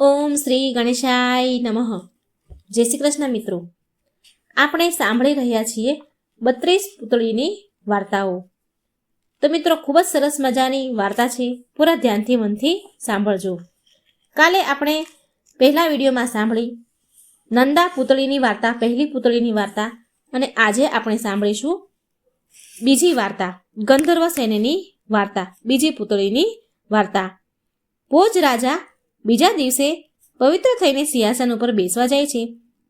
ઓમ શ્રી ગણેશાય નમઃ. જય શ્રી કૃષ્ણ મિત્રો. આપણે સાંભળી રહ્યા છીએ બત્રીસ પૂતળીની વાર્તાઓ. તો મિત્રો, ખૂબ જ સરસ મજાની વાર્તા છે. પૂરા ધ્યાનથી મનથી સાંભળજો. કાલે આપણે પહેલા વિડીયોમાં સાંભળી નંદા પૂતળીની વાર્તા, પહેલી પૂતળીની વાર્તા અને આજે આપણે સાંભળીશું બીજી વાર્તા, ગંધર્વ સેનેની વાર્તા, બીજી પૂતળીની વાર્તા. ભોજ રાજા બીજા દિવસે પવિત્ર થઈને સિંહાસન ઉપર બેસવા જાય છે.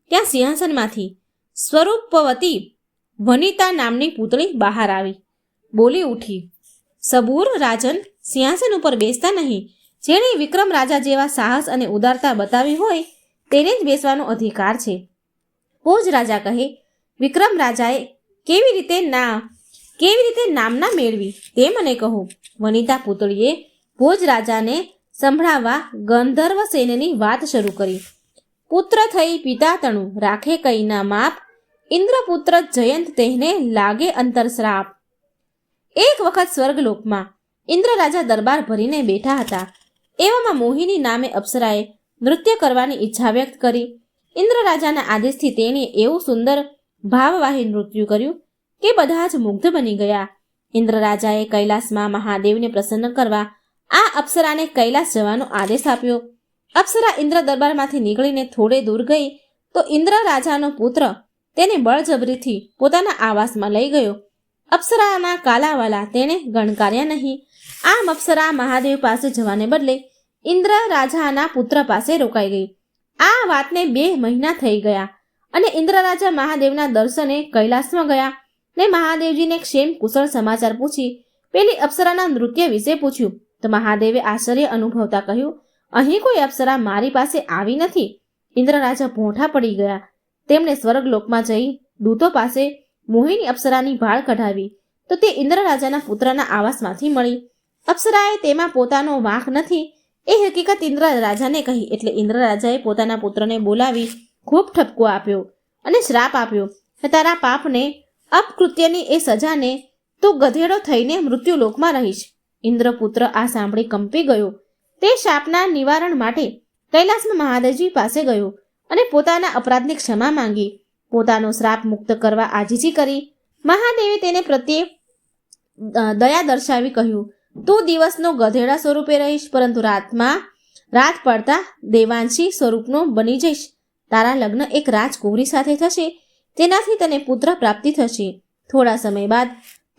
ત્યાં સિંહાસનમાંથી સ્વરૂપવતી વનિતા નામની પૂતળી બહાર આવી. બોલી ઉઠી, સબૂર રાજન, સિંહાસન ઉપર બેસતા નહીં. જેણે વિક્રમ રાજા જેવા સાહસ અને ઉદારતા બતાવી હોય તેને જ બેસવાનો અધિકાર છે. ભોજ રાજા કહે, વિક્રમ રાજાએ કેવી રીતે ના, કેવી રીતે નામના મેળવી? તે મને કહો. વનિતા પૂતળીએ ભોજ રાજાને સંભળાવવા ગંધર્વ સેનની વાત શરૂ કરી. પુત્ર થઈ પિતા તણુ, રાખે કઈના માપ, ઇન્દ્રપુત્ર જયંત તેને લાગે અંતર શ્રાપ એક વખત સ્વર્ગલોકમાં ઇન્દ્ર રાજા દરબાર ભરીને બેઠા હતા. એવામાં મોહિની નામે અપ્સરાએ નૃત્ય કરવાની ઈચ્છા વ્યક્ત કરી. ઇન્દ્ર રાજાના આદેશથી તેણે એવું સુંદર, ભાવવાહી નૃત્ય કર્યું કે બધા જ મુગ્ધ બની ગયા. ઇન્દ્ર રાજાએ કૈલાસમાં મહાદેવને પ્રસન્ન કરવા આ અપ્સરાને કૈલાસ જવાનો આદેશ આપ્યો. અપ્સરા ઇન્દ્ર દરબારમાંથી નીકળીને થોડે દૂર ગઈ તો ઇન્દ્ર રાજાનો પુત્ર તેને બળજબરીથી પોતાના આવાસમાં લઈ ગયો. અપ્સરાના કાલાવાલા તેણે ગણકાર્યા નહીં. આમ અપ્સરા મહાદેવ પાસે જવાને બદલે ઇન્દ્ર રાજાના પુત્ર પાસે રોકાઈ ગઈ. આ વાતને બે મહિના થઈ ગયા અને ઇન્દ્ર રાજા મહાદેવના દર્શને કૈલાસમાં ગયા ને મહાદેવજીને ક્ષેમ કુશળ સમાચાર પૂછી. પેલી અપ્સરાના નૃત્ય વિશે પૂછ્યું. તો મહાદેવે આશ્ચર્ય અનુભવતા કહ્યું, અહીં કોઈ અપ્સરા મારી પાસે આવી નથી? ઇન્દ્રરાજા ભોંઠા પડી ગયા. તેમણે સ્વર્ગલોકમાં જઈ દૂતો પાસે મોહિની અપ્સરાની ભાળ કઢાવી. તો તે ઇન્દ્ર રાજાના પુત્રના આવાસમાંથી મળી. અપ્સરાએ તેમાં પોતાનો વાંક નથી. એ હકીકત ઇન્દ્ર રાજાને કહી એટલે ઇન્દ્ર રાજાએ પોતાના પુત્રને બોલાવી ખૂબ ઠપકો આપ્યો અને શ્રાપ આપ્યો તારા પાપને અપકૃત્યની એ સજાને તું ગધેડો થઈને મૃત્યુલોકમાં રહીશ. ઇન્દ્રપુત્ર આ સાંભળી કંપી ગયો. તે શાપના નિવારણ માટે કૈલાસમાં મહાદેવજી પાસે ગયો અને પોતાના અપરાધની ક્ષમા માંગી. પોતાનો શ્રાપ મુક્ત કરવા આજીજી કરી. મહાદેવે તેને પ્રત્યે દયા દર્શાવી કહ્યું, તું દિવસનો ગધેડા સ્વરૂપે રહીશ, પરંતુ રાતમાં રાત પડતા દેવાંશી સ્વરૂપનો બની જઈશ. તારા લગ્ન એક રાજકુંવરી સાથે થશે. તેનાથી તને પુત્ર પ્રાપ્તિ થશે. થોડા સમય બાદ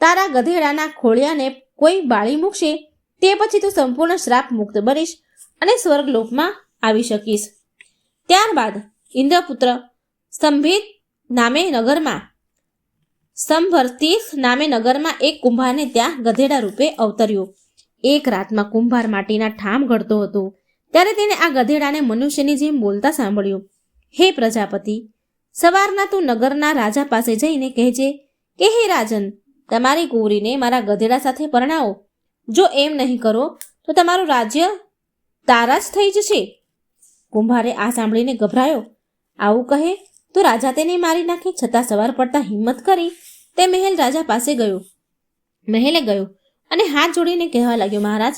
તારા ગધેડાના ખોળિયાને કોઈ બાળી મૂકશે, તે પછી તું સંપૂર્ણ શ્રાપ મુક્ત બનીશ અને સ્વર્ગલોકમાં આવી શકીશ. ત્યારબાદ ઇન્દ્રપુત્ર સ્તંભિત નામે નગરમાં, સંભરતીસ નામે નગરમાં એક કુંભારને ત્યાં ગધેડા રૂપે અવતર્યો. એક રાતમાં કુંભાર માટીના ઠામ ઘડતો હતો. ત્યારે તેને આ ગધેડાને મનુષ્યની જેમ બોલતા સાંભળ્યું. હે પ્રજાપતિ, સવારના તું નગરના રાજા પાસે જઈને કહેજે કે હે રાજન તમારી કુંવરીને મારા ગધેડા સાથે પરણાવો. જો એમ નહીં કરો, તો તમારું રાજ્ય તારા જ થઈ જશે. કુંભારે આ સાંભળીને ગભરાયો. આવું કહે તો રાજા તેને મારી નાખે છતાં સવાર પડતા હિંમત કરી તે મહેલ રાજા પાસે ગયો. મહેલે ગયો અને હાથ જોડીને કહેવા લાગ્યો, મહારાજ,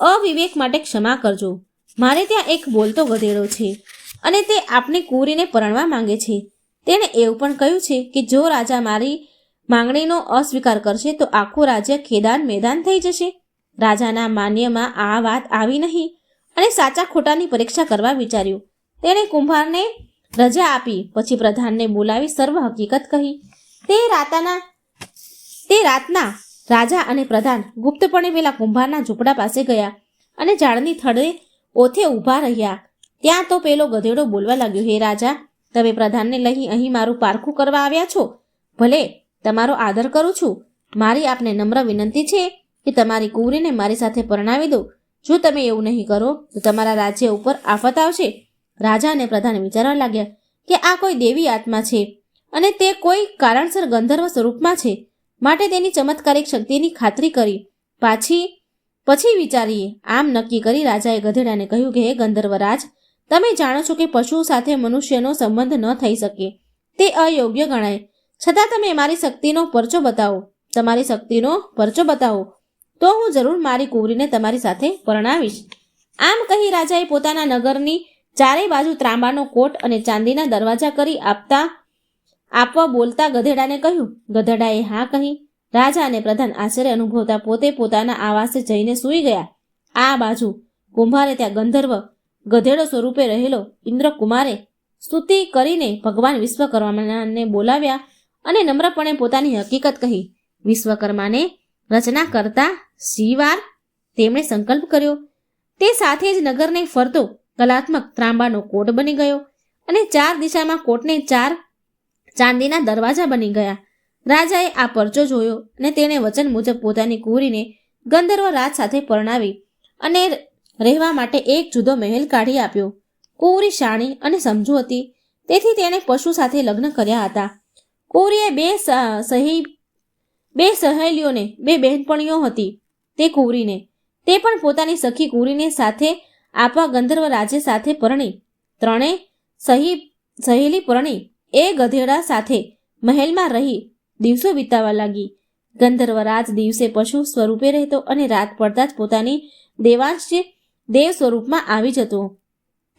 અવિવેક માટે ક્ષમા કરજો. મારે ત્યાં એક બોલતો ગધેડો છે અને તે આપની કુંવરીને પરણવા માંગે છે. તેણે એવું પણ કહ્યું છે કે જો રાજા મારી માંગણીનો અસ્વીકાર કરશે તો આખું રાજ્ય ખેદાન મેદાન થઈ જશે. રાજાના માન્યમાં આ વાત આવી નહીં અને સાચા ખોટાની પરીક્ષા કરવા વિચાર્યું. તેણે કુંભારને રજા આપી, પછી પ્રધાનને બોલાવી સર્વ હકીકત કહી. તે રાતાના, તે રાતના રાજા અને પ્રધાન ગુપ્તપણે પેલા કુંભારના ઝૂંપડા પાસે ગયા અને ઝાડની થડે ઓથે ઊભા રહ્યા. ત્યાં તો પેલો ગધેડો બોલવા લાગ્યો, હે રાજા, તમે પ્રધાનને લઈ અહીં મારું પારખું કરવા આવ્યા છો? ભલે તમારો આદર કરું છું. મારી આપને નમ્ર વિનંતી છે કે તમારી કુંવરીને મારી સાથે પરણાવી દો. જો તમે એવું નહીં કરો, તો તમારા રાજ્ય ઉપર આફત આવશે. રાજા અને પ્રધાન વિચારવા લાગ્યા કે આ કોઈ દેવી આત્મા છે અને તે કોઈ કારણસર ગંધર્વ સ્વરૂપમાં છે. માટે તેની ચમત્કારિક શક્તિની ખાતરી કરી. પાછી, પછી વિચારીએ. આમ નક્કી કરી રાજાએ ગધેડાને કહ્યું કે, હે ગંધર્વરાજ, તમે જાણો છો કે પશુ સાથે મનુષ્યનો સંબંધ ન થઈ શકે. તે અયોગ્ય ગણાય. છતાં તમે મારી શક્તિનો પરચો બતાવો, તમારી શક્તિનો પરચો બતાવો, તો હું જરૂર મારી કુંવરીને તમારી સાથે પરણાવીશ. આમ કહી રાજાએ પોતાના નગરની ચારેય બાજુ ત્રાંબાનો કોટ અને ચાંદીના દરવાજા કરી આપતા, આપવા બોલતા ગધેડાને કહ્યું, ગધેડાએ હા કહી. રાજા અને પ્રધાન આશ્ચર્ય અનુભવતા પોતે પોતાના આવાસે જઈને સૂઈ ગયા. આ બાજુ કુંભારે ત્યાં ગંધર્વ ગધેડો સ્વરૂપે રહેલો ઇન્દ્રકુમારે સ્તુતિ કરીને ભગવાન વિશ્વકર્માને બોલાવ્યા અને નમ્રપણે પોતાની હકીકત કહી. વિશ્વકર્માને રચના કરતા શિવાર તેમણે સંકલ્પ કર્યો. તે સાથે જ નગરને ફરતો કલાત્મક ત્રાંબાનો કોટ બની ગયો અને ચાર દિશામાં કોટને ચાર ચાંદીના દરવાજા બની ગયા. રાજાએ આ પરચો જોયો અને તેણે વચન મુજબ પોતાની કુરીને ગંધર્વ રાજ સાથે પરણાવી અને રહેવા માટે એક જુદો મહેલ કાઢી આપ્યો. કુંવરી શાણી અને સમજુ હતી. તેથી તેણે પશુ સાથે લગ્ન કર્યા હતા. કુંવરીએ બે સહી, બે સહેલીઓને, બે બહેનપણીઓ હતી, તે કુંવરીને તે પણ પોતાની સખી કુંવરીને સાથે આપવા ગંધર્વ રાજે સાથે પરણી. ત્રણે સહી, સહેલી પરણી. એ ગધેડા સાથે મહેલમાં રહી, દિવસો વિતાવા લાગી. ગંધર્વ રાજ દિવસે પશુ સ્વરૂપે રહેતો અને રાત પડતા જ પોતાની દેવાંશ દેવ સ્વરૂપમાં આવી જતો.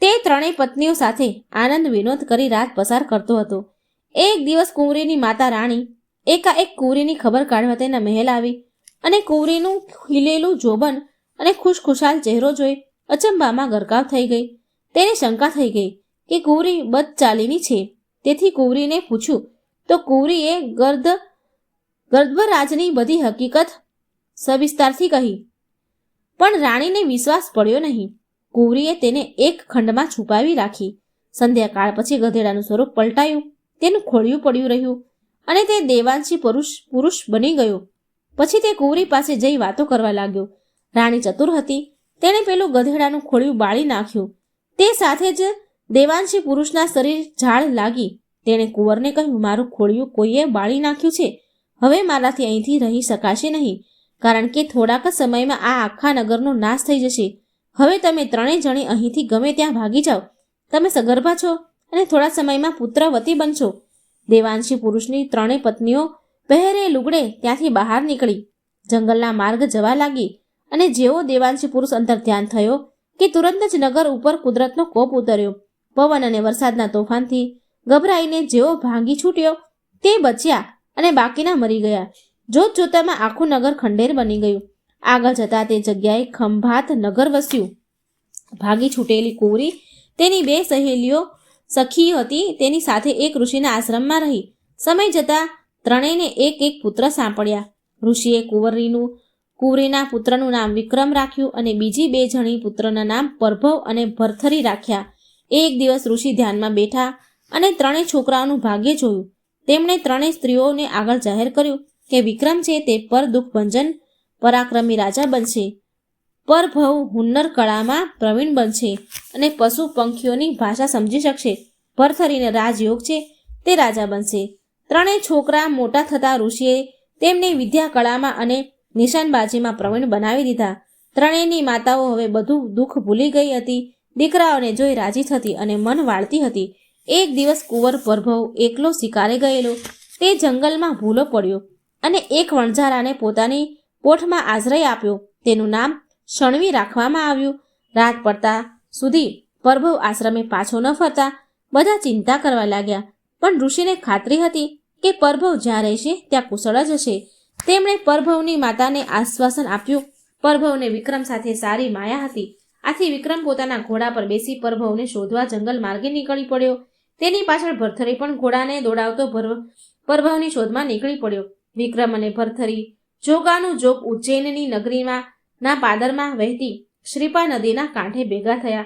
તે ત્રણેય પત્નીઓ સાથે આનંદ વિનોદ કરી રાત પસાર કરતો હતો. એક દિવસ કુંવરીની માતા રાણી એકાએક કુંવરીની ખબર કાઢવા તેના મહેલ આવી અને કુંવરીનું ખીલેલું જોબન અને ખુશખુશાલ ચહેરો જોઈ અચંબામાં ગરકાવ થઈ ગઈ. તેને શંકા થઈ ગઈ કે કુંવરી બદચાલીની છે. તેથી કુંવરીને પૂછ્યું, તો કુંવરીએ ગર્દ, ગર્ભરાજની બધી હકીકત સવિસ્તારથી કહી? પણ રાણીને વિશ્વાસ પડ્યો નહીં. કુંવરીએ તેને એક ખંડમાં છુપાવી રાખી. સંધ્યાકાળ પછી ગધેડાનું સ્વરૂપ પલટાયું. તેનું ખોળિયું પડ્યું રહ્યું અને તે દેવાંશી પુરુષ પુરુષ બની ગયો. પછી તે કુંવરી પાસે જઈ વાતો કરવા લાગ્યો. રાણી ચતુર હતી. તેણે પેલું ગધેડાનું ખોળિયું બાળી નાખ્યું. તે સાથે જ દેવાંશી પુરુષના શરીર ઝાડ લાગી. તેણે કુંવરને કહ્યું, મારું ખોળિયું કોઈએ બાળી નાખ્યું છે? હવે મારાથી અહીંથી રહી શકાશે નહીં, કારણ કે થોડાક જ સમયમાં આ આખા નગરનો નાશ થઈ જશે. હવે તમે ત્રણેય જણે અહીંથી ગમે ત્યાં ભાગી જાઓ. તમે સગર્ભા છો. અને થોડા સમયમાં પુત્રવતી બનશો. દેવાંશી પુરુષની ત્રણેય પત્નીઓ પહેરે લુગડે ત્યાંથી બહાર નીકળી. જંગલના માર્ગ જવા લાગી અને જેવો દેવાંશી પુરુષ અંતર ધ્યાન થયો કે તુરંત જ નગર ઉપર કુદરતનો કોપ ઉતર્યો. પવન અને વરસાદના તોફાનથી ગભરાઈને જેવો ભાંગી છૂટ્યો તે બચ્યા અને બાકીના મરી ગયા. જોત જોતામાં આખું નગર ખંડેર બની ગયું. આગળ જતા તે જગ્યાએ ખંભાત નગર વસ્યું ભાગી છૂટેલી કુંવરી, તેની બે સહેલીઓ સખી હતી, તેની સાથે એક ઋષિના આશ્રમમાં રહી. સમય જતા ત્રણેયને એક એક પુત્ર સાંપડ્યા. ઋષિએ કુંવરીનું, કુંવરીના પુત્રનું નામ વિક્રમ રાખ્યું અને બીજી બે જણી પુત્રના નામ પરભવ અને ભરથરી રાખ્યા. એક દિવસ ઋષિ ધ્યાનમાં બેઠા અને ત્રણેય છોકરાઓનું ભાગ્ય જોયું. તેમણે ત્રણેય સ્ત્રીઓને આગળ જાહેર કર્યું કે વિક્રમ છે તે પર દુઃખભંજન, પરાક્રમી રાજા બનશે. પરભવ હુન્નર કળામાં પ્રવીણ બનશે અને પશુ પંખીઓની ભાષા સમજી શકશે. ભરથરીને રાજયોગ છે, તે રાજા બનશે. ત્રણેય છોકરા મોટા થતા ઋષિએ તેમને વિદ્યા કળામાં અને નિશાનબાજીમાં પ્રવીણ બનાવી દીધા. ત્રણેયની માતાઓ હવે બધું દુઃખ ભૂલી ગઈ હતી. દીકરાઓને જોઈ રાજી થતી અને મન વાળતી હતી. એક દિવસ કુંવર પરભવ એકલો શિકારે ગયેલો. તે જંગલમાં ભૂલો પડ્યો અને એક વણઝારાને પોતાની પોઠમાં આશ્રય આપ્યો. તેનું નામ શણવી રાખવામાં આવ્યું. રાત પડતા સુધી પરભવ આશ્રમે પાછો ન ફરતા બધા ચિંતા કરવા લાગ્યા. પણ ઋષિને ખાતરી હતી કે પરભવ જ્યાં રહેશે ત્યાં કુશળ જ હશે. તેમણે પરભવની માતાને આશ્વાસન આપ્યું. પરભવને વિક્રમ સાથે સારી માયા હતી. આથી વિક્રમ પોતાના ઘોડા પર બેસી પરભવને શોધવા જંગલ માર્ગે નીકળી પડ્યો. તેની પાછળ ભરથરી પણ ઘોડાને દોડાવતો ભર- પરભવની શોધમાં નીકળી પડ્યો. વિક્રમ અને ભરથરી જોગાનું જોગ ઉજ્જૈનની નગરીમાં ના પાદરમાં વહેતી શ્રીપા નદીના કાંઠે ભેગા થયા.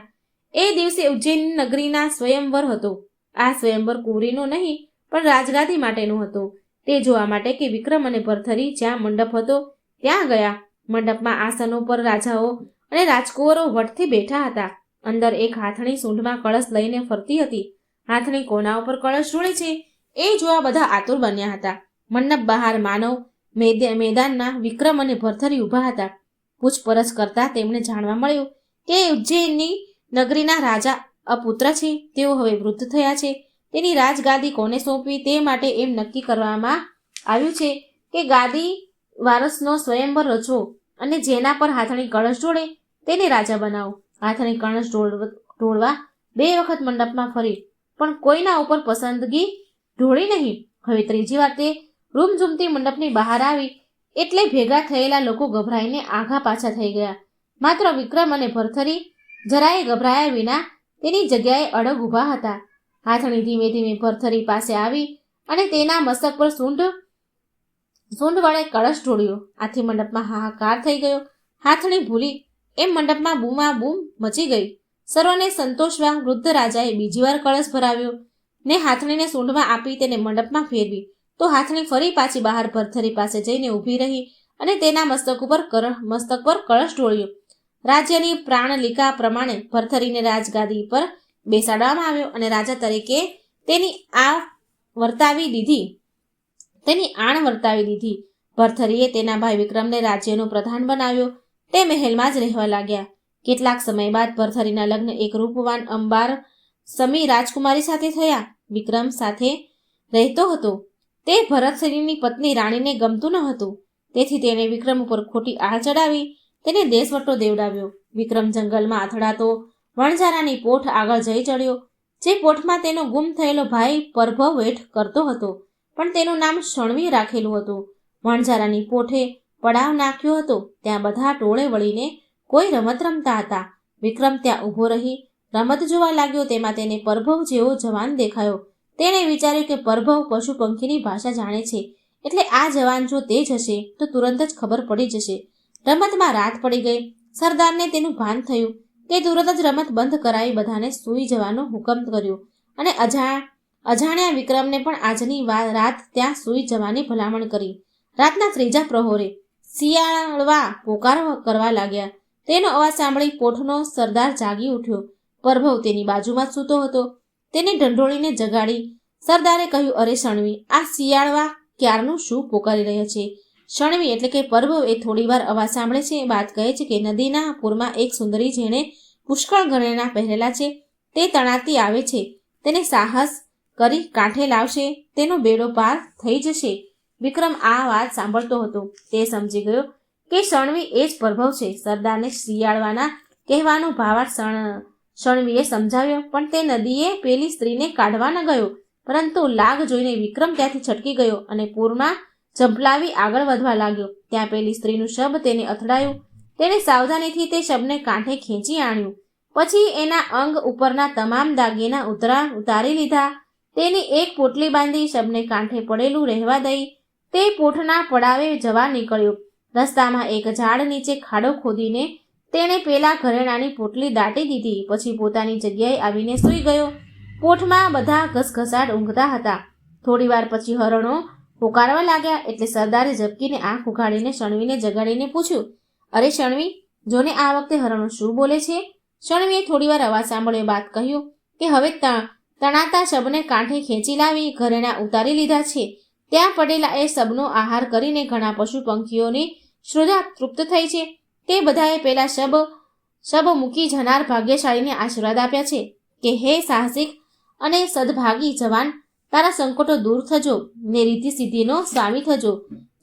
એ દિવસે ઉજ્જૈન નગરીના સ્વયંવર હતો. આ સ્વયંવર કુંવરીનો નહીં, પણ રાજગાદી માટેનું હતું. તે જોવા માટે કે વિક્રમ અને ભરથરી જ્યાં મંડપ હતો, ત્યાં ગયા. મંડપમાં આસનો પર રાજાઓ અને રાજકુંવરો વટથી બેઠા હતા. અંદર એક હાથણી સૂંઢમાં કળશ લઈને ફરતી હતી. હાથણી કોના ઉપર કળશ જોડે છે, એ જોવા બધા આતુર બન્યા હતા. મંડપ બહાર માનવ મેદ- મેદાનના વિક્રમ અને ભરથરી ઊભા હતા. પૂછપરછ કરતા તેમને જાણવા મળ્યું કે ઉજ્જૈનની નગરીના રાજા અપુત્ર છે. તેઓ હવે વૃદ્ધ થયા છે. તેની રાજગાદી કોને સોંપવી તે માટે એમ નક્કી કરવામાં આવ્યું છે કે ગાદી વારસનો સ્વયંવર રચો અને જેના પર હાથણી કળશ જોડે તેને રાજા બનાવો. હાથણી કળશ ઢોળ- ઢોળવા બે વખત મંડપમાં ફરી, પણ કોઈના ઉપર પસંદગી ઢોળી નહીં. હવે ત્રીજી વાર તે રૂમઝૂમતી મંડપની બહાર આવી એટલે ભેગા થયેલા લોકો ગભરાઈને આઘા પાછા થઈ ગયા. માત્ર વિક્રમ અને ભરથરી જરાય ગભરાયા વિના તેની જગ્યાએ અડગ ઊભા હતા. હાથણી ધીમે ધીમે ભરથરી પાસે આવી અને તેના મસ્તક પર સૂંઢ સૂંઢ વડે કળશ ઢોળ્યો. આથી મંડપમાં હાહાકાર થઈ ગયો. હાથણી ભૂલી એમ મંડપમાં બૂમા બૂમ મચી ગઈ. સર્વને સંતોષવા વૃદ્ધ રાજાએ બીજી વાર કળશ ભરાવ્યો ને હાથણીને સૂંઢમાં આપી તેને મંડપમાં ફેરવી. તો હાથણી ફરી પાછી બહાર ભરથરી પાસે જઈને ઊભી રહી અને તેના મસ્તક ઉપર મસ્તક પર કળશ ઢોળ્યો. રાજ્યની પ્રાણલિકા પ્રમાણે ભરથરીને રાજગાદી પર બેસાડવામાં આવ્યો અને રાજા તરીકે તેની આ વર્તાવી દીધી. તેની આણ વર્તાવી દીધી. ભરથરીએ તેના ભાઈ વિક્રમને રાજ્યનો પ્રધાન બનાવ્યો. તે મહેલમાં જ રહેવા લાગ્યા. કેટલાક સમય બાદ ભરથરીના લગ્ન એક રૂપવાન અંબાર સમી રાજકુમારી સાથે થયા. વિક્રમ સાથે રહેતો હતો. તે ભરતસિંહની પત્ની રાણીને ગમતું ન હતું. તેથી તેણે વિક્રમ ઉપર ખોટી આળ ચડાવી, તેને દેશવટો દેવડાવ્યો. વિક્રમ જંગલમાં અથડાતો વણઝારાની પોઠ આગળ જઈ ચડ્યો, જે પોઠમાં તેનો ગુમ થયેલો ભાઈ પરભવ વેઠ કરતો હતો. પણ તેનું નામ શણવી રાખેલું હતું. વણઝારાની પોઠે પડાવ નાખ્યો હતો. ત્યાં બધા ટોળે વળીને કોઈ રમત રમતા હતા. વિક્રમ ત્યાં ઊભો રહી, રમત જોવા લાગ્યો, તેમાં તેને પરભવ જેવો જવાન દેખાયો. તેણે વિચાર્યું કે પરભવ પશુ પંખીની ભાષા જાણે છે. એટલે આ જવાન જો તે જ હશે, તો તુરંત જ ખબર પડી જશે. રમતમાં રાત પડી ગઈ. સરદારને તેનું ભાન થયું તે તુરંત જ રમત બંધ કરાવી બધાને સૂઈ જવાનો હુકમ કર્યો. અને અજા, અજાણ્યા વિક્રમને પણ આજની રાત ત્યાં સૂઈ જવાની ભલામણ કરી. રાતના ત્રીજા પ્રહોરે શિયાળવા પોકાર કરવા લાગ્યા. તેનો અવાજ સાંભળી પોઠનો સરદાર જાગી ઉઠ્યો. પરભવ તેની બાજુમાં સૂતો હતો. તેને ઢંઢોળીને જગાડી સરદારે કહ્યું, અરે શણવી, આ શિયાળવા ક્યારનું શું પોકારી રહ્યા છે? શણવી એટલે કે પરભવ એ થોડીવાર અવાજ સાંભળે છે. બાદ કહે છે કે નદીના પૂરમાં એક સુંદરી જેણે પુષ્કળ ગણેના પહેરેલા છે. તે તણાતી આવે છે. તેને સાહસ કરી કાંઠે લાવશે. તેનો બેડો પાર થઈ જશે. વિક્રમ આ વાત સાંભળતો હતો. તે સમજી ગયો કે શણવી એ જ પ્રભવ છે. સરદારને શિયાળવાના કહેવાનો ભાવાર્થ શણ શણવીએ સમજાવ્યો, પણ તે નદીએ પેલી સ્ત્રીને કાઢવા ન ગયો, પરંતુ લાગ જોઈને વિક્રમ ત્યાંથી છટકી ગયો અને પૂરમાં ઝંપલાવી આગળ વધવા લાગ્યો. ત્યાં પેલી સ્ત્રીનું શબ તેને અથડાયું. તેણે સાવધાનીથી તે શબને કાંઠે ખેંચી આણ્યું. પછી એના અંગ ઉપરના તમામ દાગીના ઉતરા ઉતારી લીધા. તેની એક પોટલી બાંધી શબને કાંઠે પડેલું રહેવા દઈ. તે પોઠના પડાવે જવા નીકળ્યો. રસ્તામાં એક ઝાડ નીચે ખાડો ખોદીને તેણે પેલા ઘરેણાની પોટલી દાટી દીધી, પછી પોતાની જગ્યાએ આવીને સૂઈ ગયો. પોઠમાં બધા ઘસઘસાટ ઊંઘતા હતા. થોડીવાર પછી હરણો પોકારવા લાગ્યા એટલે સરદારે ઝબકીને આંખ ઉઘાડીને શણવીને જગાડીને પૂછ્યું, અરે શણવી, જોને આ વખતે હરણો શું બોલે છે? શણવીએ થોડીવાર અવાજ સાંભળ્યો, બાદ કહ્યું કે હવે તણાતા શબને કાંઠે ખેંચી લાવી, ઘરેણા ઉતારી લીધા છે. ત્યાં પડેલા એ શબનો આહાર કરીને ઘણા પશુ પંખીઓની શ્રદ્ધા તૃપ્ત થઈ છે. તે બધાએ પેલા શબ શબ મૂકી જનાર ભાગ્યશાળીને આશીર્વાદ આપ્યા છે કે હે સાહસિક અને સદભાગી જવાન, તારા સંકટો દૂર થજો ને રીતિ સિદ્ધિનો સ્વામી થજો.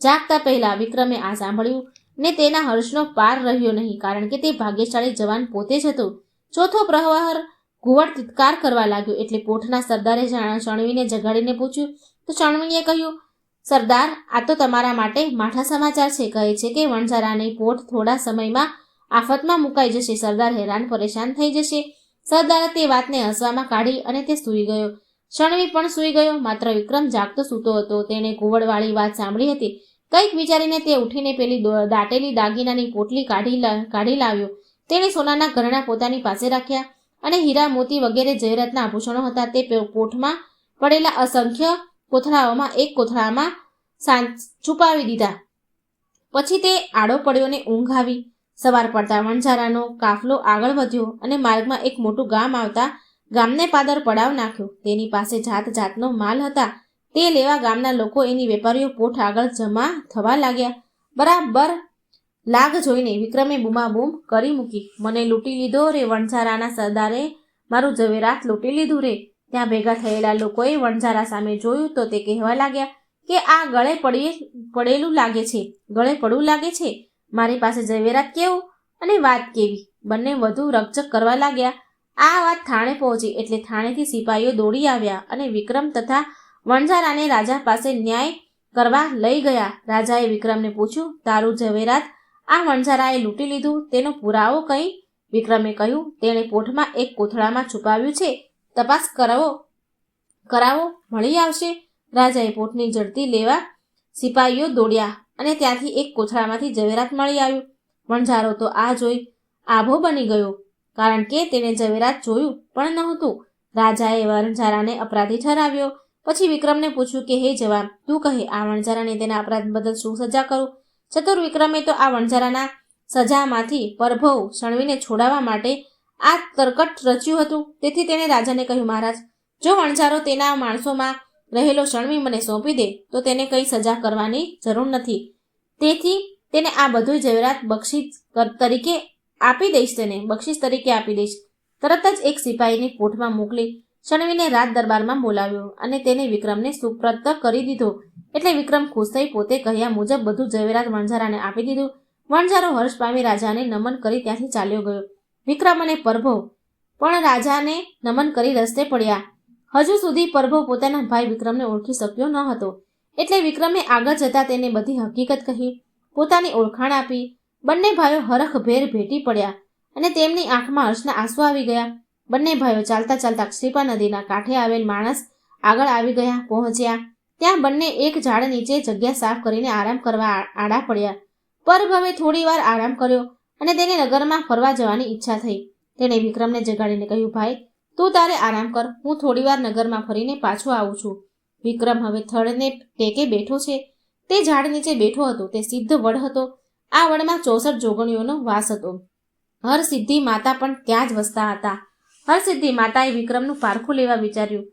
જાગતા પહેલા વિક્રમે આ સાંભળ્યું ને તેના હર્ષનો પાર રહ્યો નહીં કારણ કે તે ભાગ્યશાળી જવાન પોતે જ હતો. ચોથો પ્રહર ઘુવડ તિત્કાર કરવા લાગ્યો એટલે પોઠના સરદારે શણવીને જગાડીને પૂછ્યું, તો શણવીએ કહ્યું સરદાર, આ તો તમારા માટે માઠા સમાચાર છે, કહે છે કે વણઝારાની પોટ થોડા સમયમાં આફતમાં મુકાઈ જશે. સરદાર હેરાન, પરેશાન થઈ જશે. સરદારે તે વાતને હસવામાં કાઢી અને તે સૂઈ ગયો. શણવી પણ સૂઈ ગયો. માત્ર વિક્રમ જાગતો સૂતો હતો. તેણે કુવડવાળી વાત સાંભળી હતી. કંઈક વિચારીને તે ઉઠીને પેલી દાટેલી દાગીનાની પોટલી કાઢી કાઢી લાવ્યો. તેણે સોનાના ઘરેણા પોતાની પાસે રાખ્યા અને હીરા, મોતી વગેરે જયરતના આભૂષણો હતા. તે પોઠમાં પડેલા અસંખ્ય કોથળાઓમાં, એક કોથળામાં સાં- છુપાવી દીધા. પછી તે આડો પડ્યો ને ઊંઘ આવી. સવાર પડતા વણઝારાનો કાફલો આગળ વધ્યો અને માર્ગમાં એક મોટું ગામ આવતા ગામને પાદર પડાવ નાખ્યો. તેની પાસે જાત જાતનો માલ હતા. તે લેવા ગામના લોકો એની વેપારીઓ પોઠ આગળ જમા થવા લાગ્યા. બરાબર લાગ જોઈને વિક્રમે બૂમાબૂમ કરી મૂકી. મને લૂંટી લીધો રે વણઝારાના સરદારે. મારું ઝવેરાત લૂંટી લીધું રે. ત્યાં ભેગા થયેલા લોકોએ વણઝારા સામે જોયું તો તે કહેવા લાગ્યા કે આ ગળે પડીએ, પડેલું લાગે છે, ગળે પડવું લાગે છે. મારી પાસે જવેરાત કેવું? અને વાત કેવી? બંને વધુ રકચક કરવા લાગ્યા. આ વાત થાણે પહોંચી એટલે થાણેથી સિપાહીઓ દોડી આવ્યા અને વિક્રમ તથા વણઝારાને રાજા પાસે ન્યાય કરવા લઈ ગયા. રાજાએ વિક્રમને પૂછ્યું, તારું ઝવેરાત, આ વણઝારાએ લૂંટી લીધું? તેનો પુરાવો કઈ? વિક્રમે કહ્યું, તેણે પોઠમાં એક કોથળામાં છુપાવ્યું છે. તપાસ કરાવો. કરાવો. મળી આવશે. રાજાએ પોટની જડતી લેવા સિપાહીઓ દોડ્યા અને ત્યાંથી એક કોથળામાંથી ઝવેરાત મળી આવ્યું. વણઝારો તો આ જોઈ આભો બની ગયો, કારણ કે તેણે ઝવેરાત જોયું પણ નહોતું. રાજાએ વણઝારાને અપરાધી ઠરાવ્યો. પછી વિક્રમને પૂછ્યું કે, હે જવાન, તું કહે, આ વણઝારાને તેના અપરાધ બદલ શું સજા કરું? ચતુર વિક્રમે તો આ વણઝારાના સજામાંથી પરભવ શણવીને છોડાવવા માટે આ તરકટ રચ્યું હતું. તેથી તેણે રાજાને કહ્યું, મહારાજ, જો વણઝારો તેના માણસોમાં રહેલો શણવી મને સોંપી દે, તો તેને કંઈ સજા કરવાની જરૂર નથી. તેથી તેને આ બધું ઝવેરાત બક્ષિસ તરીકે આપી દઈશ તેને, બક્ષિસ તરીકે આપી દઈશ. તરત જ એક સિપાહીને કોઠમાં મોકલી શણવીને રાજ દરબારમાં બોલાવ્યો અને તેને વિક્રમને સુપ્રત કરી દીધો. એટલે વિક્રમ ખુશ થઈ પોતે કહ્યા મુજબ બધું ઝવેરાત વણઝારાને આપી દીધું. વણઝારો હર્ષ પામી રાજાને નમન કરી ત્યાંથી ચાલ્યો ગયો. વિક્રમ અને પરભવ પણ રાજાને નમન કરી રસ્તે પડ્યા. હજુ સુધી પરભવ પોતાના ભાઈ વિક્રમને ઓળખી શક્યો ન હતો. એટલે વિક્રમે આગળ જતા તેને બધી હકીકત કહી, પોતાની ઓળખાણ આપી, બંને ભાઈઓ હરખભેર ભેટી પડ્યા અને તેમની આંખમાં હર્ષના આંસુ આવી ગયા. બંને ભાઈઓ ચાલતા ચાલતા ક્ષિપા નદીના કાંઠે આવેલ માણસ આગળ આવી ગયા, પહોંચ્યા. ત્યાં બંને એક ઝાડ નીચે જગ્યા સાફ કરીને આરામ કરવા આડા પડ્યા. પરભવે થોડી વાર આરામ કર્યો અને તેને નગરમાં ફરવા જવાની ઈચ્છા થઈ. તેણે વિક્રમને જગાડીને કહ્યું, ભાઈ, તું તારે આરામ કર. હું થોડી વાર નગરમાં ફરીને પાછો આવું છું. વિક્રમ હવે થડને ટેકે બેઠો છે. તે ઝાડ નીચે બેઠો હતો. તે સિદ્ધ વડ હતો. આ વડમાં ચોસઠ જોગણીઓનો વાસ હતો. હરસિદ્ધિ માતા પણ ત્યાં જ વસતા હતા. હરસિદ્ધિ માતાએ વિક્રમનું પારખું લેવા વિચાર્યું.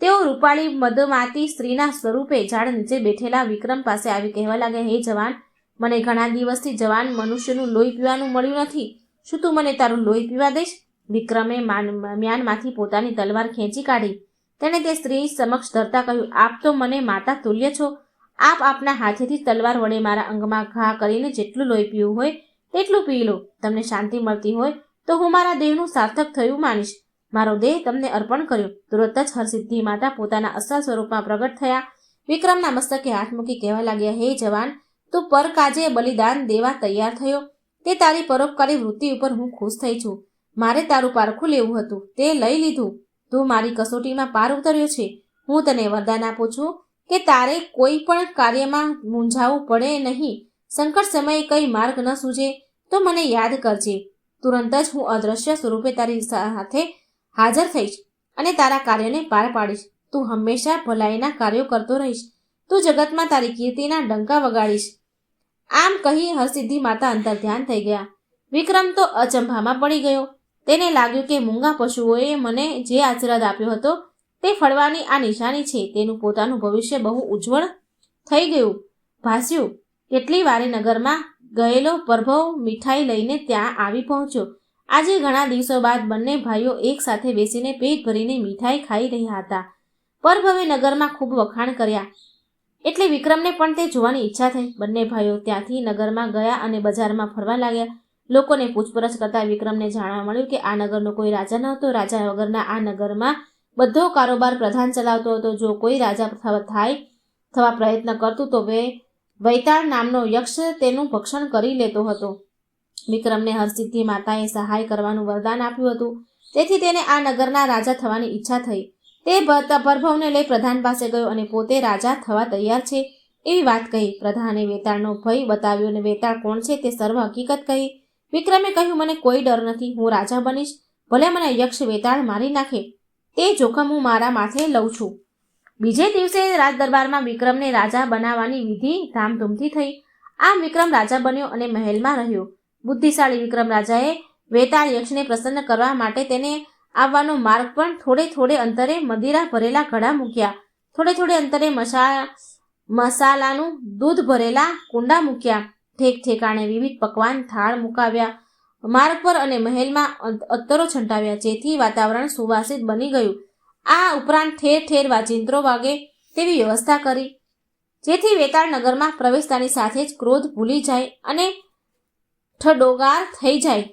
તેઓ રૂપાળી મદમાતી સ્ત્રીના સ્વરૂપે ઝાડ નીચે બેઠેલા વિક્રમ પાસે આવી કહેવા લાગ્યા, હે જવાન મને ઘણા દિવસથી જવાન મનુષ્યનું લોહી પીવાનું મળ્યું નથી. શું તું મને તારું લોહી પીવા દઈશ? વિક્રમે મ્યાનમાંથી પોતાની તલવાર ખેંચી કાઢી. તેણે તે સ્ત્રી સમક્ષ ધરતા કહ્યું, આપ તો મને માતા તુલ્ય છો. આપ આપના હાથેથી તલવાર વડે મારા અંગમાં ઘા કરીને જેટલું લોહી પીવું હોય, તેટલું પી લો. તમને શાંતિ મળતી હોય, તો હું મારા દેહનું સાર્થક થયું માનીશ. મારો દેહ તમને અર્પણ કર્યો. તુરત જ હરસિદ્ધિ માતા પોતાના અસલ સ્વરૂપમાં પ્રગટ થયા. વિક્રમના મસ્તકે હાથ મૂકી કહેવા લાગ્યા, હે જવાન તું પર કાજે બલિદાન દેવા તૈયાર થયો. તે તારી પરોપકારી વૃત્તિ ઉપર હું ખુશ થઈ છું. મારે તારું પારખું લેવું હતું. તે લઈ લીધું. તું મારી કસોટીમાં પાર ઉતર્યો છે. હું તને વરદાન આપું છું કે તારે કોઈ પણ કાર્યમાં મૂંઝાવું પડે નહીં. સંકટ સમયે કઈ માર્ગ ન સૂજે તો મને યાદ કરજે. તુરંત જ હું અદ્રશ્ય સ્વરૂપે તારી સાથે હાજર થઈશ અને તારા કાર્યને પાર પાડીશ. તું હંમેશા ભલાઈના કાર્યો કરતો રહીશ. તું જગતમાં તારી કીર્તિના ડંકા વગાડીશ. આમ કહી હરસિદ્ધિ માતા અંતર ધ્યાન થઈ ગયા. વિક્રમ તો અચંભામાં પડી ગયો. તેને લાગ્યું કે મૂંગા પશુઓએ મને જે આશીર્વાદ આપ્યો હતો તે ફળવાની આ નિશાની છે. તેનું પોતાનું ભવિષ્ય બહુ ઉજ્જવળ થઈ ગયું. ભાસ્યું, કેટલી વારે નગરમાં ગયેલો પ્રભવ મીઠાઈ લઈને ત્યાં આવી પહોંચ્યો. આજે ઘણા દિવસો બાદ બંને ભાઈઓ એકસાથે બેસીને પેટ ભરીને મીઠાઈ ખાઈ રહ્યા હતા. પરભવે નગરમાં ખૂબ વખાણ કર્યા. એટલે વિક્રમને પણ તે જોવાની ઈચ્છા થઈ. બંને ભાઈઓ ત્યાંથી નગરમાં ગયા અને બજારમાં ફરવા લાગ્યા. લોકોને પૂછપરછ કરતા વિક્રમને જાણવા મળ્યું કે આ નગરનો કોઈ રાજા ન હતો રાજા વગરના આ નગરમાં બધો કારોબાર પ્રધાન ચલાવતો હતો. જો કોઈ રાજા થાય, થવા પ્રયત્ન કરતું તો વે વૈતાળ નામનો યક્ષ તેનું ભક્ષણ કરી લેતો હતો. વિક્રમને હરસિદ્ધિ માતાએ સહાય કરવાનું વરદાન આપ્યું હતું. તેથી તેને આ નગરના રાજા થવાની ઈચ્છા થઈ. તે પરભવને લઈ પ્રધાન પાસે ગયો અને પોતે રાજા થવા તૈયાર છે. એવી વાત કહી. પ્રધાને વેતાળનો ભય બતાવ્યો અને વેતાળ કોણ છે તે સર્વ હકીકત કહી. વિક્રમે કહ્યું, મને કોઈ ડર નથી. હું રાજા બનીશ. ભલે મને યક્ષ વેતાળ મારી નાખે. તે જોખમ હું મારા માથે લઉં છું. બીજે દિવસે રાજ દરબારમાં વિક્રમને રાજા બનાવવાની વિધિ ધામધૂમથી થઈ. આમ વિક્રમ રાજા બન્યો અને મહેલમાં રહ્યો. બુદ્ધિશાળી વિક્રમ રાજાએ વેતાળ યક્ષને પ્રસન્ન કરવા માટે તેને આવવાનો માર્ગ પણ થોડે થોડે અંતરે મદિરા ભરેલા ઘડા મૂક્યા. થોડે થોડે અંતરે મસા, મસાલાનું દૂધ ભરેલા કુંડા મૂક્યા. ઠેક ઠેકાણે વિવિધ પકવાન, થાળ મુકાવ્યા. માર્ગ પર અને મહેલમાં અત્તરો છંટાવ્યા, જેથી વાતાવરણ સુવાસિત બની ગયું. આ ઉપરાંત ઠેર ઠેર વાજિંત્રો વાગે તેવી વ્યવસ્થા કરી. જેથી વેતાળ નગરમાં પ્રવેશતાની સાથે જ ક્રોધ ભૂલી જાય અને ઠડોગાર થઈ જાય.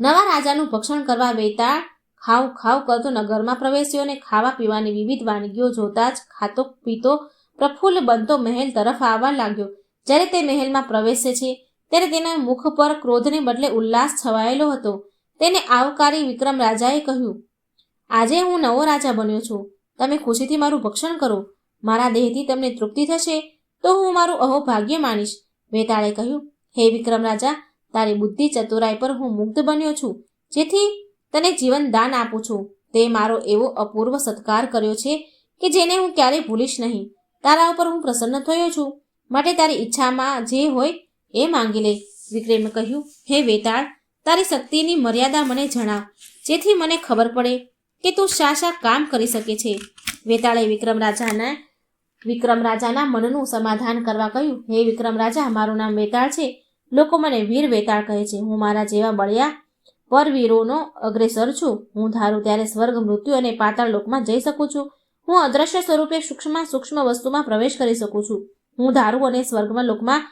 નવા રાજાનું ભક્ષણ કરવા વેતાળ ખાવ ખાવ કરતો નગરમાં પ્રવેશ્યો અને ખાવા પીવાની વિવિધ વાનગીઓ જોતા જ ખાતો પીતો પ્રફુલ્લ બનતો મહેલ તરફ આવવા લાગ્યો. જ્યારે તે મહેલમાં પ્રવેશે છે, ત્યારે તેના મુખ પર ક્રોધને બદલે ઉલ્લાસ છવાયેલો હતો. તેને આવકારી વિક્રમ રાજાએ કહ્યું, આજે હું નવો રાજા બન્યો છું. તમે ખુશીથી મારું ભક્ષણ કરો. મારા દેહથી તમને તૃપ્તિ થશે, તો હું મારું અહોભાગ્ય માનીશ. વેતાળે કહ્યું, હે વિક્રમ રાજા તારી બુદ્ધિ ચતુરાઈ પર હું મુગ્ધ બન્યો છું. જેથી તને જીવન દાન આપું છું. તે મારો એવો અપૂર્વ સત્કાર કર્યો છે કે જેને હું ક્યારેય ભૂલીશ નહીં. તારા ઉપર હું પ્રસન્ન થયો છું. માટે તારી ઈચ્છામાં જે હોય એ માંગી લે. વિક્રમે કહ્યું, હે વેતાળ, તારી શક્તિની મર્યાદા મને જણાવ જેથી મને ખબર પડે કે તું શા શા કામ કરી શકે છે. વેતાળે વિક્રમ રાજાના વિક્રમ રાજાના મનનું સમાધાન કરવા કહ્યું, હે વિક્રમ રાજા, મારું નામ વેતાળ છે. લોકો મને વીર વેતાળ કહે છે. હું મારા જેવા બળિયા પરવીરોનો અગ્રેસર છું. હું ધારું ત્યારે સ્વર્ગ, મૃત્યુ અને પાતાળ લોકમાં જઈ શકું છું. હું અદ્રશ્ય સ્વરૂપે સૂક્ષ્મ સૂક્ષ્મ વસ્તુમાં પ્રવેશ કરી શકું છું. હું ધારું અને સ્વર્ગમાં લોકમાં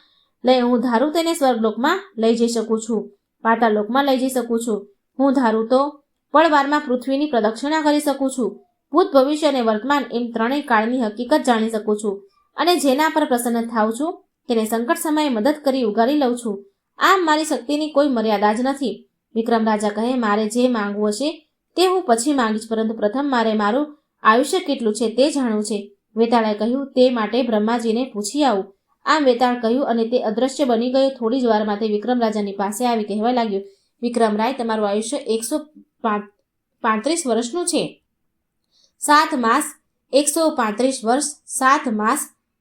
લઈ, હું ધારું તેને સ્વર્ગલોકમાં લઈ જઈ શકું છું. પાતાળ લોકમાં લઈ જઈ શકું છું. હું ધારું તો પળવારમાં પૃથ્વીની પ્રદક્ષિણા કરી શકું છું. ભૂત ભવિષ્ય અને વર્તમાન એમ ત્રણેય કાળની હકીકત જાણી શકું છું અને જેના પર પ્રસન્ન થાઉં છું. તેને સંકટ સમયે મદદ કરી ઉગારી લઉં છું. આમ મારી શક્તિની કોઈ મર્યાદા જ નથી. વિક્રમ રાજા કહે, મારે જે માંગવું હશે તે હું પછી માંગીશ, પરંતુ પ્રથમ મારે મારું આયુષ્ય કેટલું છે તે જાણવું છે. વેતાળે કહ્યું, તે માટે બ્રહ્માજીને પૂછી આવું. આમ વેતાળ કહ્યું, અને તે અદ્રશ્ય બની ગયો. થોડી જ વારમાં તે વિક્રમ રાજાની પાસે આવી કહેવા લાગ્યો, વિક્રમ રાય, તમારું આયુષ્ય એકસો પાંત્રીસ વર્ષનું છે. સાત માસ, એકસો પાંત્રીસ વર્ષ, સાત માસ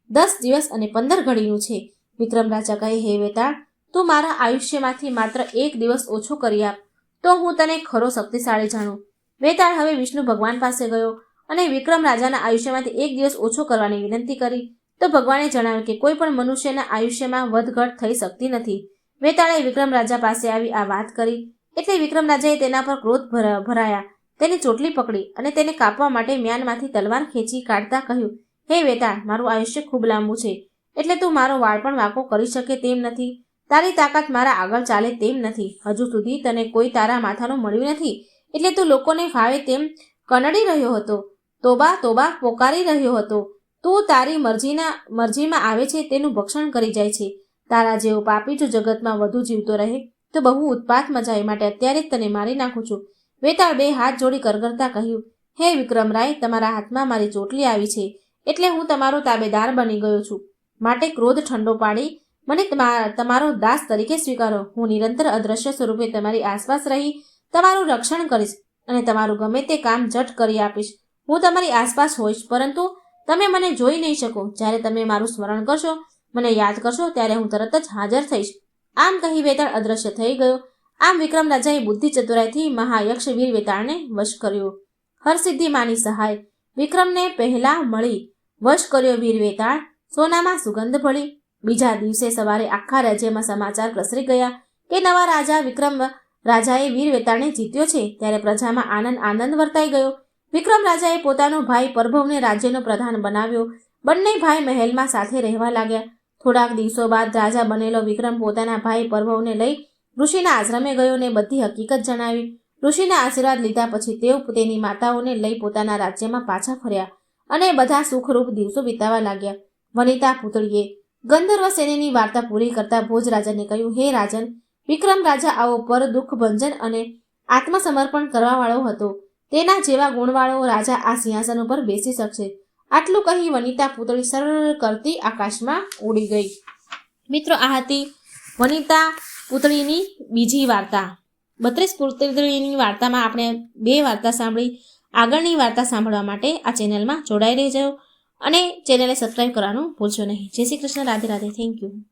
દસ દિવસ અને પંદર ઘડીનું છે. વિક્રમ રાજા કહે, હે વેતાળ, તું મારા આયુષ્યમાંથી માત્ર એક દિવસ ઓછો કરી આપ, તો હું તને ખરો શક્તિશાળી જાણું. વેતાળ હવે વિષ્ણુ ભગવાન પાસે ગયો અને વિક્રમ રાજાના આયુષ્યમાંથી એક દિવસ ઓછો કરવાની વિનંતી કરી. તો ભગવાને જણાવ્યું કે, કોઈ પણ મનુષ્યના આયુષ્યમાં વધઘટ થઈ શકતી નથી. વેતાળે વિક્રમ રાજા પાસે આવી આ વાત કરી. એટલે વિક્રમ રાજાએ તેના પર ક્રોધ ભરાયા. તેની ચોટલી પકડી અને તેને કાપવા માટે મ્યાનમાંથી તલવાર ખેંચી કાઢતા કહ્યું હે વેતાળ, મારું આયુષ્ય ખૂબ લાંબુ છે. એટલે તું મારો વાળ પણ વાંકો કરી શકે તેમ નથી. તારી તાકાત મારા આગળ ચાલે તેમ નથી. હજુ સુધી તને કોઈ તારા માથાનું મળ્યું નથી. એટલે તું લોકોને ફાવે તેમ કનડી રહ્યો હતો. તોબા તોબા, પોકારી રહ્યો હતો. તું તારી મરજીના, મરજીમાં આવે છે તેનું ભક્ષણ કરી જાય છે. તારા જેવો પાપી જો જગતમાં વધુ જીવતો રહે, તો બહુ ઉત્પાત મચાય માટે અત્યારે જ તને મારી નાખું છું. વેતાળ બે હાથ જોડી કરગરતા કહ્યું, હે વિક્રમરાય, તમારા હાથમાં મારી ચોટલી આવી છે. એટલે હું તમારો તાબેદાર બની ગયો છું. માટે ક્રોધ ઠંડો પાડી, મને તમારો દાસ તરીકે સ્વીકારો. હું નિરંતર અદ્રશ્ય સ્વરૂપે તમારી આસપાસ રહી, તમારું રક્ષણ કરીશ અને તમારું ગમે તે કામ જટ કરી આપીશ. હું તમારી આસપાસ હોઈશ, પરંતુ તમે મને જોઈ નહીં શકો. જ્યારે તમે મારું સ્મરણ કરશો, મને યાદ કરશો, ત્યારે હું તરત જ હાજર થઈશ. આમ કહી વેતાળ અદ્રશ્ય થઈ ગયો. આમ વિક્રમ રાજાએ બુદ્ધિ ચતુરાઈથી મહાયક્ષ વીર વેતાળને વશ કર્યો. હરસિદ્ધિ માની સહાય. વિક્રમને પહેલા મળી વશ કર્યો વીર વેતાળ. સોનામાં સુગંધ ભળી. બીજા દિવસે સવારે આખા રાજ્યમાં સમાચાર પ્રસરી ગયા કે નવા રાજા વિક્રમ રાજાએ વીર વેતાળને જીત્યો છે, ત્યારે પ્રજામાં આનંદ આનંદ વર્તાઈ ગયો. વિક્રમ રાજાએ પોતાનો ભાઈ પરભવને રાજ્યનો પ્રધાન બનાવ્યો. બંને ભાઈ મહેલમાં સાથે રહેવા લાગ્યા. થોડાક દિવસો બાદ રાજા બનેલો વિક્રમ પોતાના ભાઈ પરભવને લઈ ઋષિના આશ્રમે ગયો ને બધી હકીકત જણાવી. ઋષિના આશીર્વાદ લીધા પછી તેઓ તેની માતાઓને લઈ પોતાના રાજ્યમાં પાછા ફર્યા. અને બધા સુખરૂપ દિવસો વિતાવા લાગ્યા. વનિતા પુતળીએ ગંધર્વ સેનેની વાર્તા પૂરી કરતા ભોજ રાજાને કહ્યું, હે રાજન, વિક્રમ રાજા આવો પર દુઃખ ભંજન અને આત્મસમર્પણ કરવાવાળો હતો. તેના જેવા ગુણવાળો રાજા આ સિંહાસન ઉપર બેસી શકશે. આટલું કહી વનિતા પૂતળી સરળ કરતી આકાશમાં ઉડી ગઈ. મિત્રો, આ હતી વનિતા પૂતળીની બીજી વાર્તા. બત્રીસ પૂતળીની વાર્તામાં આપણે બે વાર્તા સાંભળી. આગળની વાર્તા સાંભળવા માટે આ ચેનલમાં જોડાઈ રહેજો અને ચેનલને સબસ્ક્રાઈબ કરવાનું ભૂલશો નહીં. જય શ્રી કૃષ્ણ, રાધે રાધે. Thank you